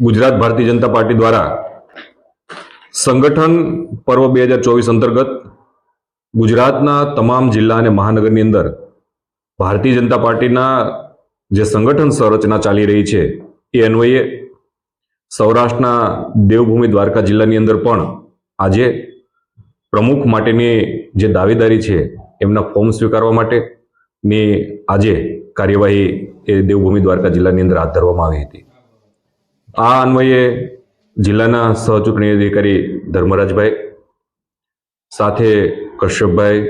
Gujarat Bharatiya Janata party દ્વારા સંગઠન પર્વ બે હજાર ચોવીસ અંતર્ગત ગુજરાતના તમામ જિલ્લા અને મહાનગરની અંદર ભારતીય જનતા પાર્ટીના જે સંગઠન સંરચના ચાલી રહી છે, એ અન્વયે સૌરાષ્ટ્રના દેવભૂમિ દ્વારકા જિલ્લાની અંદર પણ આજે પ્રમુખ માટેની જે દાવેદારી છે, એમના ફોર્મ સ્વીકારવા માટેની આજે કાર્યવાહી એ દેવભૂમિ દ્વારકા જિલ્લાની અંદર હાથ ધરવામાં આવી હતી. આ અન્વયે જિલ્લાના સહચૂંટણી અધિકારી ધર્મરાજભાઈ, સાથે કશ્યપભાઈ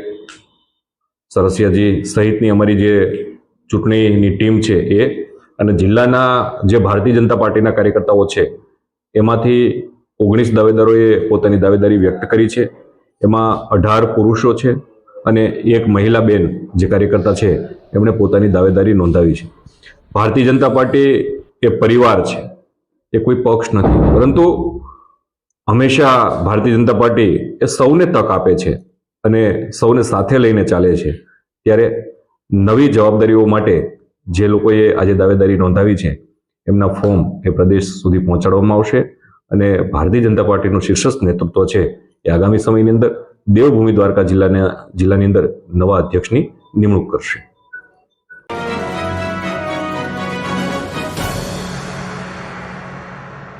સરસિયાજી સહિતની અમારી જે ચૂંટણીની ટીમ છે એ, અને જિલ્લાના જે ભારતીય જનતા પાર્ટીના કાર્યકર્તાઓ છે, એમાંથી ઓગણીસ દાવેદારોએ પોતાની દાવેદારી વ્યક્ત કરી છે. એમાં અઢાર પુરુષો છે અને એક મહિલા બેન જે કાર્યકર્તા છે, એમણે પોતાની દાવેદારી નોંધાવી છે. ભારતીય જનતા પાર્ટી એ પરિવાર છે. એ કોઈ પક્ષ નથી. પરંતુ હંમેશા ભારતીય જનતા પાર્ટી એ સૌને તક આપે છે અને સૌને સાથે લઈને ચાલે છે. ત્યારે નવી જવાબદારીઓ માટે જે લોકોએ આજે દાવેદારી નોંધાવી છે, એમના ફોર્મ એ પ્રદેશ સુધી પહોંચાડવામાં આવશે અને ભારતીય જનતા પાર્ટીનું શીર્ષસ્થ નેતૃત્વ છે એ આગામી સમયની અંદર દેવભૂમિ દ્વારકા જિલ્લાના જિલ્લાની અંદર નવા અધ્યક્ષની નિમણૂક કરશે.